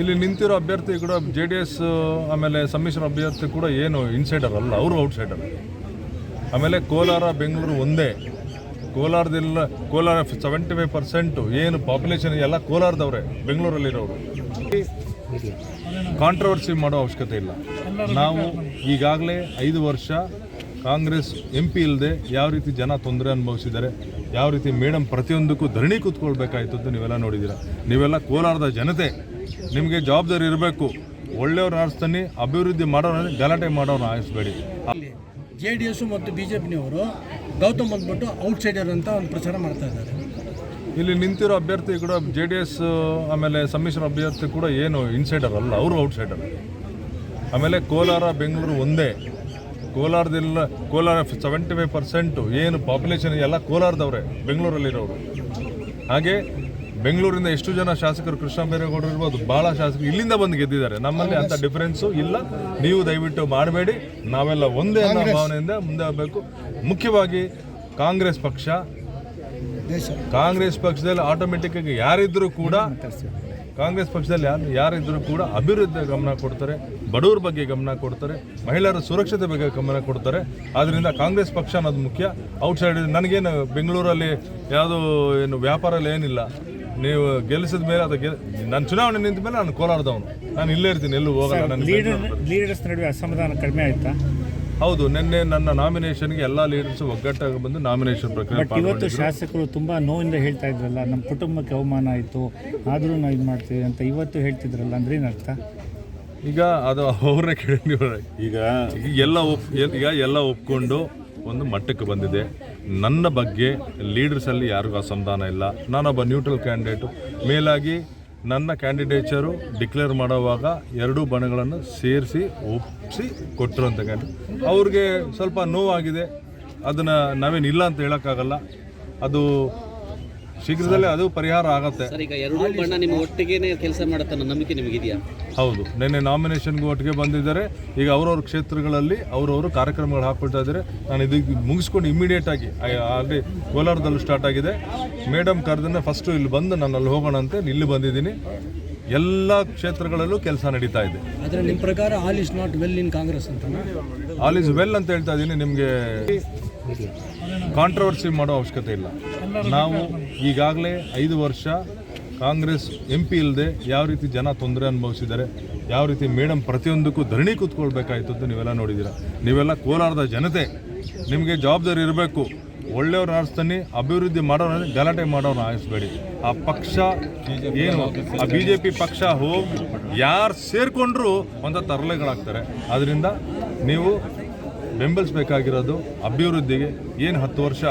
ಇಲ್ಲಿ ನಿಂತಿರೋ ಅಭ್ಯರ್ಥಿ ಕೂಡ ಜೆ ಡಿ ಎಸ್ ಆಮೇಲೆ ಸಮ್ಮಿಶ್ರ ಅಭ್ಯರ್ಥಿ ಕೂಡ ಏನು ಇನ್ಸೈಡರ್ ಅಲ್ಲ, ಅವರು ಔಟ್ಸೈಡರ್ ಆಮೇಲೆ ಕೋಲಾರ, ಬೆಂಗಳೂರು ಒಂದೇ. ಕೋಲಾರದಿಲ್ಲ, ಕೋಲಾರ ಸೆವೆಂಟಿ ಫೈವ್ ಪರ್ಸೆಂಟು ಏನು ಪಾಪ್ಯುಲೇಷನ್ ಎಲ್ಲ ಕೋಲಾರದವ್ರೆ, ಬೆಂಗಳೂರಲ್ಲಿರೋರು. ಕಾಂಟ್ರವರ್ಸಿ ಮಾಡೋ ಅವಶ್ಯಕತೆ ಇಲ್ಲ. ನಾವು ಈಗಾಗಲೇ ಐದು ವರ್ಷ ಕಾಂಗ್ರೆಸ್ ಎಂ ಪಿ ಇಲ್ಲದೆ ಯಾವ ರೀತಿ ಜನ ತೊಂದರೆ ಅನುಭವಿಸಿದ್ದಾರೆ, ಯಾವ ರೀತಿ ಮೇಡಮ್ ಪ್ರತಿಯೊಂದಕ್ಕೂ ಧರಣಿ ಕೂತ್ಕೊಳ್ಬೇಕಾಯ್ತು ಅಂತ ನೀವೆಲ್ಲ ನೋಡಿದ್ದೀರಾ. ನೀವೆಲ್ಲ ಕೋಲಾರದ ಜನತೆ. ನಿಮಗೆ ಜವಾಬ್ದಾರಿ ಇರಬೇಕು. ಒಳ್ಳೆಯವ್ರು ಆರಿಸ್ತಾನೆ ಅಭಿವೃದ್ಧಿ ಮಾಡೋರು ಗಲಾಟೆ ಮಾಡೋರು ಆರಿಸ್ಬೇಡಿ. ಜೆ ಡಿ ಎಸ್ ಮತ್ತು ಬಿ ಜೆ ಪಿನವರು ಗೌತಮ್ ಬಂದ್ಬಿಟ್ಟು ಔಟ್ಸೈಡರ್ ಅಂತ ಒಂದು ಪ್ರಚಾರ ಮಾಡ್ತಾ ಇದ್ದಾರೆ. ಇಲ್ಲಿ ನಿಂತಿರೋ ಅಭ್ಯರ್ಥಿ ಕೂಡ ಜೆ ಡಿ ಎಸ್ ಆಮೇಲೆ ಸಮ್ಮಿಶ್ರ ಅಭ್ಯರ್ಥಿ ಕೂಡ ಏನು ಇನ್ಸೈಡರ್ ಅಲ್ಲ ಅವರು ಔಟ್ಸೈಡರ್. ಆಮೇಲೆ ಕೋಲಾರ ಬೆಂಗಳೂರು ಒಂದೇ. ಕೋಲಾರದಿಲ್ಲ ಕೋಲಾರ ಸೆವೆಂಟಿ ಫೈವ್ ಪರ್ಸೆಂಟು ಏನು ಪಾಪ್ಯುಲೇಷನ್ ಎಲ್ಲ ಕೋಲಾರದವ್ರೆ ಬೆಂಗಳೂರಲ್ಲಿರೋರು. ಹಾಗೆ ಬೆಂಗಳೂರಿಂದ ಎಷ್ಟು ಜನ ಶಾಸಕರು ಕೃಷ್ಣ ಬೈರೇಗೌಡರು ಇರ್ಬೋದು ಭಾಳ ಶಾಸಕರು ಇಲ್ಲಿಂದ ಬಂದು ಗೆದ್ದಿದ್ದಾರೆ. ನಮ್ಮಲ್ಲಿ ಅಂತ ಡಿಫರೆನ್ಸು ಇಲ್ಲ. ನೀವು ದಯವಿಟ್ಟು ಮಾಡಬೇಡಿ. ನಾವೆಲ್ಲ ಒಂದೇ ಅನ್ನೋ ಭಾವನೆಯಿಂದ ಮುಂದೆ ಹೋಗಬೇಕು ಮುಖ್ಯವಾಗಿ ಕಾಂಗ್ರೆಸ್ ಪಕ್ಷ. ಕಾಂಗ್ರೆಸ್ ಪಕ್ಷದಲ್ಲಿ ಆಟೋಮೆಟಿಕ್ ಆಗಿ ಯಾರಿದ್ರೂ ಕೂಡ ಕಾಂಗ್ರೆಸ್ ಪಕ್ಷದಲ್ಲಿ ಯಾರು ಯಾರಿದ್ದರೂ ಕೂಡ ಅಭಿವೃದ್ಧಿ ಗಮನ ಕೊಡ್ತಾರೆ ಬಡವರ ಬಗ್ಗೆ ಗಮನ ಕೊಡ್ತಾರೆ ಮಹಿಳೆಯರ ಸುರಕ್ಷತೆ ಬಗ್ಗೆ ಗಮನ ಕೊಡ್ತಾರೆ. ಆದ್ದರಿಂದ ಕಾಂಗ್ರೆಸ್ ಪಕ್ಷ ಅನ್ನೋದು ಮುಖ್ಯ. ಔಟ್ಸೈಡ್ ನನಗೇನು ಬೆಂಗಳೂರಲ್ಲಿ ಯಾವುದೋ ಏನು ವ್ಯಾಪಾರಲ್ಲಿ ಏನಿಲ್ಲ. ನೀವು ಗೆಲ್ಲಿಸಿದ ಮೇಲೆ ಅದು ನನ್ನ ನಾನು ಚುನಾವಣೆ ನಿಂತ ಮೇಲೆ ನಾನು ಕೋಲಾರದವನು. ನಾನು ಇಲ್ಲೇ ಇರ್ತೀನಿ ಎಲ್ಲೂ ಹೋಗಲ್ಲ ನನ್ನ ಲೀಡರ್ ಲೀಡರ್ಸ್ ನಡುವೆ ಅಸಮಾಧಾನ ಕಡಿಮೆ ಆಯ್ತಾ? ಹೌದು ನಿನ್ನೆ ನನ್ನ ನಾಮಿನೇಷನ್ಗೆ ಎಲ್ಲ ಲೀಡರ್ಸ್ ಒಗ್ಗಟ್ಟಾಗಿ ಬಂದು ನಾಮಿನೇಷನ್ ಪ್ರಕ್ರಿಯೆ ಇವತ್ತು ಶಾಸಕರು ತುಂಬ ನೋವಿಂದ ಹೇಳ್ತಾ ಇದ್ರಲ್ಲ ನಮ್ಮ ಕುಟುಂಬಕ್ಕೆ ಅವಮಾನ ಆಯಿತು ಆದರೂ ನಾವು ಇದು ಮಾಡ್ತೀವಿ ಅಂತ ಇವತ್ತು ಹೇಳ್ತಿದ್ರಲ್ಲ ಅಂದ್ರೆ ಏನರ್ಥ? ಈಗ ಅದು ಅವ್ರನ್ನ ಕೇಳಿ ಈಗ ಈಗ ಎಲ್ಲ ಒಪ್ ಈಗ ಎಲ್ಲ ಒಪ್ಕೊಂಡು ಒಂದು ಮಟ್ಟಕ್ಕೆ ಬಂದಿದೆ. ನನ್ನ ಬಗ್ಗೆ ಲೀಡರ್ಸಲ್ಲಿ ಯಾರಿಗೂ ಅಸಮಾಧಾನ ಇಲ್ಲ. ನಾನೊಬ್ಬ ನ್ಯೂಟ್ರಲ್ ಕ್ಯಾಂಡಿಡೇಟು ಮೇಲಾಗಿ ನನ್ನ ಕ್ಯಾಂಡಿಡೇಚರು ಡಿಕ್ಲೇರ್ ಮಾಡುವಾಗ ಎರಡೂ ಬಣಗಳನ್ನು ಸೇರಿಸಿ ಒಪ್ಪಿಸಿ ಕೊಟ್ಟರು ಅಂತ ಕ್ಯಾಂಡಿಡೇಟ್ ಅವ್ರಿಗೆ ಸ್ವಲ್ಪ ನೋವಾಗಿದೆ. ಅದನ್ನು ನಾವೇನು ಇಲ್ಲ ಅಂತ ಹೇಳೋಕ್ಕಾಗಲ್ಲ. ಅದು ಶೀಘ್ರದಲ್ಲೇ ಅದು ಪರಿಹಾರ ಆಗುತ್ತೆ. ಸರ್ ಈಗ ಎರಡೂ ಬಣ್ಣ ನಿಮ್ಮ ಒಟ್ಟಿಗೆನೇ ಕೆಲಸ ಮಾಡುತ್ತೆ ಅನ್ನೋ ನಂಬಿಕೆ ನಿಮಗಿದೆಯಾ? ಹೌದು. ನಿನ್ನೆ ನಾಮಿನೇಷನ್ಗೂ ಒಟ್ಟಿಗೆ ಬಂದಿದ್ದಾರೆ. ಈಗ ಅವ್ರವ್ರ ಕ್ಷೇತ್ರಗಳಲ್ಲಿ ಅವರವರು ಕಾರ್ಯಕ್ರಮಗಳು ಹಾಕ್ಕೊಳ್ತಾ ಇದ್ದಾರೆ. ನಾನು ಇದು ಮುಗಿಸ್ಕೊಂಡು ಇಮಿಡಿಯೇಟ್ ಆಗಿ ಆಲ್ರೆಡಿ ಕೋಲಾರದಲ್ಲೂ ಸ್ಟಾರ್ಟ್ ಆಗಿದೆ. ಮೇಡಮ್ ಕರೆದನ್ನ ಫಸ್ಟು ಇಲ್ಲಿ ಬಂದು ನಾನು ಅಲ್ಲಿ ಹೋಗೋಣ ಅಂತ ಇಲ್ಲಿ ಬಂದಿದ್ದೀನಿ. ಎಲ್ಲ ಕ್ಷೇತ್ರಗಳಲ್ಲೂ ಕೆಲಸ ನಡೀತಾ ಇದೆ. ಆದರೆ ನಿಮ್ಮ ಪ್ರಕಾರ all is not well in Congress ಅಂತ ಆಲ್ ಇಸ್ ವೆಲ್ ಅಂತ ಹೇಳ್ತಾ ಇದ್ದೀನಿ ನಿಮಗೆ ಕಾಂಟ್ರವರ್ಸಿ ಮಾಡೋ ಅವಶ್ಯಕತೆ ಇಲ್ಲ. ನಾವು ಈಗಾಗಲೇ ಐದು ವರ್ಷ ಕಾಂಗ್ರೆಸ್ ಎಂ ಪಿ ಇಲ್ಲದೆ ಯಾವ ರೀತಿ ಜನ ತೊಂದರೆ ಅನುಭವಿಸಿದ್ದಾರೆ ಯಾವ ರೀತಿ ಮೇಡಮ್ ಪ್ರತಿಯೊಂದಕ್ಕೂ ಧರಣಿ ಕೂತ್ಕೊಳ್ಬೇಕಾಯ್ತು ಅಂತ ನೀವೆಲ್ಲ ನೋಡಿದ್ದೀರಾ. ನೀವೆಲ್ಲ ಕೋಲಾರದ ಜನತೆ ನಿಮಗೆ ಜವಾಬ್ದಾರಿ ಇರಬೇಕು. ಒಳ್ಳೆಯವ್ರು ಆರಿಸ್ತಾನೆ, ಅಭಿವೃದ್ಧಿ ಮಾಡೋರು ಗಲಾಟೆ ಮಾಡೋರು ಆರಿಸ್ಬೇಡಿ. ಆ ಪಕ್ಷ ಏನು? ಆ ಬಿ ಜೆ ಪಿ ಪಕ್ಷ ಹೋಗಿ ಯಾರು ಸೇರಿಕೊಂಡ್ರು ಒಂದು ತರಲೆಗಳಾಗ್ತಾರೆ. ಅದರಿಂದ ನೀವು ಬೆಂಬಲಿಸಬೇಕಾಗಿರೋದು ಅಭಿವೃದ್ಧಿಗೆ. ಏನು ಹತ್ತು ವರ್ಷ?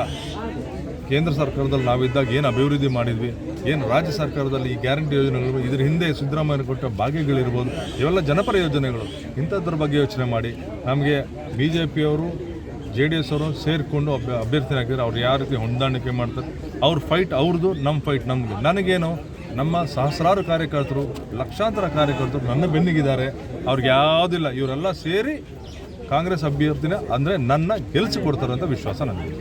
ಕೇಂದ್ರ ಸರ್ಕಾರದಲ್ಲಿ ನಾವಿದ್ದಾಗ ಏನು ಅಭಿವೃದ್ಧಿ ಮಾಡಿದ್ವಿ? ಏನು ರಾಜ್ಯ ಸರ್ಕಾರದಲ್ಲಿ ಈ ಗ್ಯಾರಂಟಿ ಯೋಜನೆಗಳು ಇದ್ರ ಹಿಂದೆ ಸಿದ್ದರಾಮಯ್ಯ ಕೊಟ್ಟ ಭಾಗ್ಯಗಳಿರ್ಬೋದು. ಇವೆಲ್ಲ ಜನಪರ ಯೋಜನೆಗಳು. ಇಂಥದ್ರ ಬಗ್ಗೆ ಯೋಚನೆ ಮಾಡಿ. ನಮಗೆ ಬಿ ಜೆ ಪಿಯವರು ಜೆ ಡಿ ಎಸ್ ಅವರು ಸೇರಿಕೊಂಡು ಅಭ್ಯ ಅಭ್ಯರ್ಥಿ ಅವ್ರು ಯಾವ ರೀತಿ ಹೊಂದಾಣಿಕೆ ಮಾಡ್ತಾರೆ, ಅವ್ರ ಫೈಟ್ ಅವ್ರದ್ದು, ನಮ್ಮ ಫೈಟ್ ನಮ್ಮದು ನನಗೇನು, ನಮ್ಮ ಸಹಸ್ರಾರು ಕಾರ್ಯಕರ್ತರು, ಲಕ್ಷಾಂತರ ಕಾರ್ಯಕರ್ತರು ನನ್ನ ಬೆನ್ನಿಗಿದ್ದಾರೆ, ಅವ್ರಿಗೆ ಯಾವುದಿಲ್ಲ. ಇವರೆಲ್ಲ ಸೇರಿ ಕಾಂಗ್ರೆಸ್ ಅಭ್ಯರ್ಥಿನ ಅಂದರೆ ನನ್ನ ಗೆಲ್ಲಿಸಿ ಕೊಡ್ತಾರೆ ಅಂತ ವಿಶ್ವಾಸ ನನಗೆ